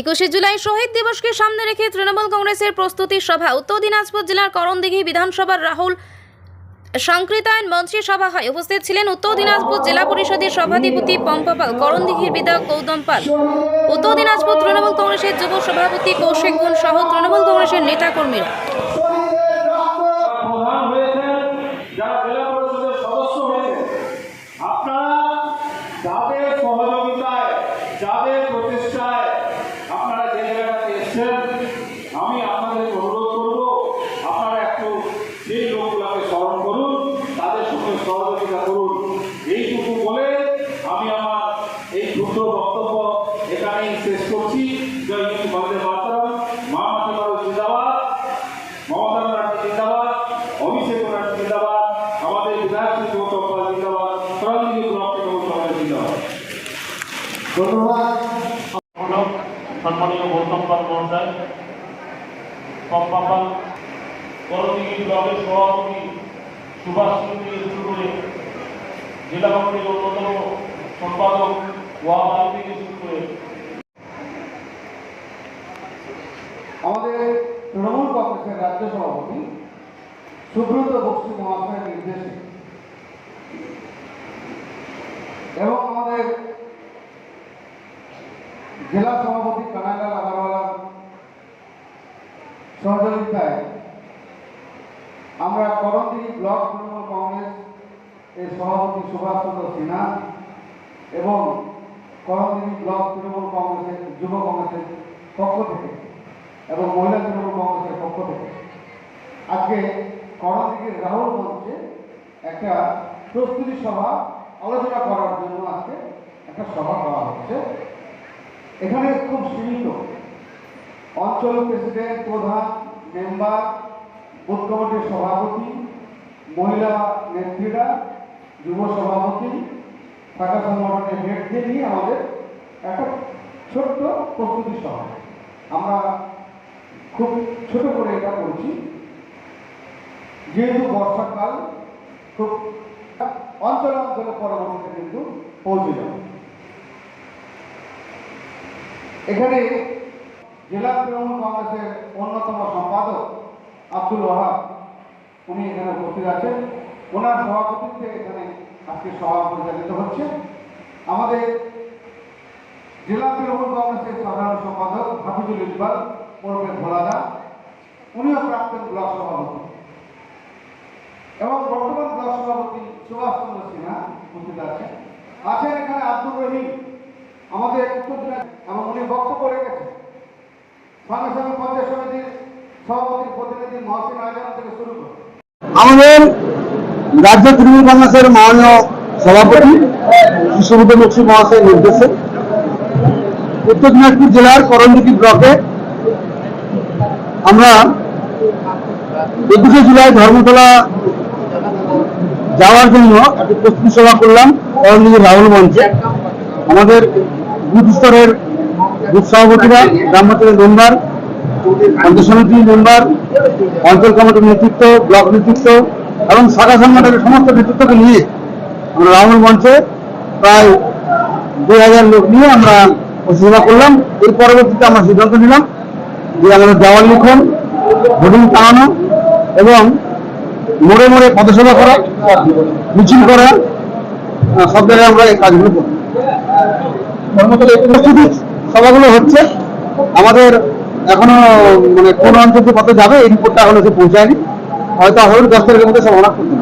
একুশে জুলাই শহীদ দিবসকে সামনে রেখে তৃণমূল কংগ্রেসের প্রস্তুতি সভা। উত্তর দিনাজপুর জেলার করণদিঘি বিধানসভার রাহুল সংকৃতায়ন মঞ্চে সভা হয়। উপস্থিত ছিলেন উত্তর দিনাজপুর জেলা পরিষদের সভাধিপতি পম্পাপাল করণদিঘির বিধায়ক গৌতম পাল। উত্তর দিনাজপুর তৃণমূল কংগ্রেসের যুব সভাপতি কৌশিক গুণ সহ তৃণমূল কংগ্রেসের নেতাকর্মীরা প্রধান হয়েছেন যারা জেলা পরিষদের সদস্য হয়েছেন আপনারা যাদের সহযোগিতায় যাদের প্রচেষ্টায় আপনারা যে এসছেন আমি আপনাদের অনুরোধ করব, আপনারা একটু সেই লোকগুলোকে স্মরণ করুন, তাদের সঙ্গে সহযোগিতা করুন। এইটুকু বলে আমি আমার এই ক্ষুদ্র বক্তব্য এখানেই শেষ করছি। জয় হিন্দ, বন্দে মাতরম। মা মানুষ জিন্দাবাদ। মমতা ব্যানার্জি জিন্দাবাদ। অভিষেক ব্যানার্জি জিন্দাবাদ। আমাদের বিধায়ক শ্রী গৌতম জিন্দাবাদ। সরঞ্জিত ব্লক জিন্দাবাদ। ধন্যবাদ। সম্মানীয় গৌতম পাল মহাশয় পম্পা পাল করণদিঘি ব্লকের সভাপতি সুভাষ সিং শুরু করে জেলা কমিটির অন্যতম সম্পাদক ওয়াবাল থেকে শুরু করে আমাদের তৃণমূল কংগ্রেসের রাজ্য সভাপতি সুব্রত বক্সি মহাশয়ের নির্দেশে এবং জেলা সভাপতি কানাইলাল আগারওয়ালার সহযোগিতায় আমরা করণদিঘি ব্লক তৃণমূল কংগ্রেস এর সভাপতি সুভাষ চন্দ্র সিনহা এবং করণদিঘি ব্লক তৃণমূল কংগ্রেসের, যুব কংগ্রেসের পক্ষ থেকে এবং মহিলা তৃণমূল কংগ্রেসের পক্ষ থেকে আজকে করণদিঘির রাহুল মঞ্চে একটা প্রস্তুতি সভা আলোচনা করার জন্য আজকে একটা সভা করা হচ্ছে। এখানে খুব সীমিত। অঞ্চল প্রেসিডেন্ট, প্রধান, মেম্বার বুথ কমিটির সভাপতি, মহিলা নেত্রীরা, যুব সভাপতি, শাখা সংগঠনের হেডদের নিয়ে আমাদের একটা ছোট্ট প্রস্তুতি সভা। আমরা খুব ছোট করে এটা করছি। যেহেতু বর্ষাকাল, খুব অঞ্চলে অঞ্চলে পরবর্তীতে কিন্তু পৌঁছে যাবে। এখানে জেলা তৃণমূল কংগ্রেসের অন্যতম সম্পাদক আব্দুল ওয়াহাব, উনি এখানে উপস্থিত আছেন। ওনার সভাপতিত্বে এখানে আজকে সভা পরিচালিত হচ্ছে। আমাদের জেলা তৃণমূল কংগ্রেসের সাধারণ সম্পাদক হাফিজুল ইকবাল, ওরফে ভোলাদা উনিও প্রাক্তন ব্লক সভাপতি। এবং বর্তমান ব্লক সভাপতি সুভাষ চন্দ্র সিনহা উপস্থিত আছেন। আছেন এখানে আব্দুর রহিম আমাদের উত্তর এবং উনি বক্তব্য রেখেছেন। সঙ্গে সঙ্গে পঞ্চায়েত সমিতির সভাপতির প্রতিনিধি মহসিন আজম থেকে শুরু করে। আমাদের রাজ্য তৃণমূল কংগ্রেসের মাননীয় সভাপতি সুব্রত বক্সি মহাশয়ের নির্দেশে উত্তর দিনাজপুর জেলার করণদিঘি ব্লকে আমরা একুশে জুলাই ধর্মতলা যাওয়ার জন্য একটি প্রস্তুতি সভা করলাম করণদিঘি রাহুল মঞ্চে। আমাদের বুথ স্তরের বুথ সভাপতিরা, গ্রাম পঞ্চায়েতের মেম্বার, পঞ্চায়েত সমিতির মেম্বার, অঞ্চল কমিটির নেতৃত্ব, ব্লক নেতৃত্ব এবং শাখা সংগঠনের সমস্ত নেতৃত্বকে নিয়ে আমরা রাহুল মঞ্চে প্রায় দুই হাজার লোক নিয়ে আমরা পরিষেবা করলাম। এর পরবর্তীতে আমরা সিদ্ধান্ত নিলাম যে আমাদের দেওয়াল লিখন হোর্ডিং টাঙানো এবং মোড়ে মোড়ে পদসভা করা, মিছিল করা সব জায়গায় আমরা এই কাজগুলো করব। সভাগুলো হচ্ছে। আমাদের এখনও মানে কোন অঞ্চল কত যাবে, এই রিপোর্টটা এখনও সে পৌঁছায়নি। হয়তো হল দশ তারিখের মধ্যে অনাক করতে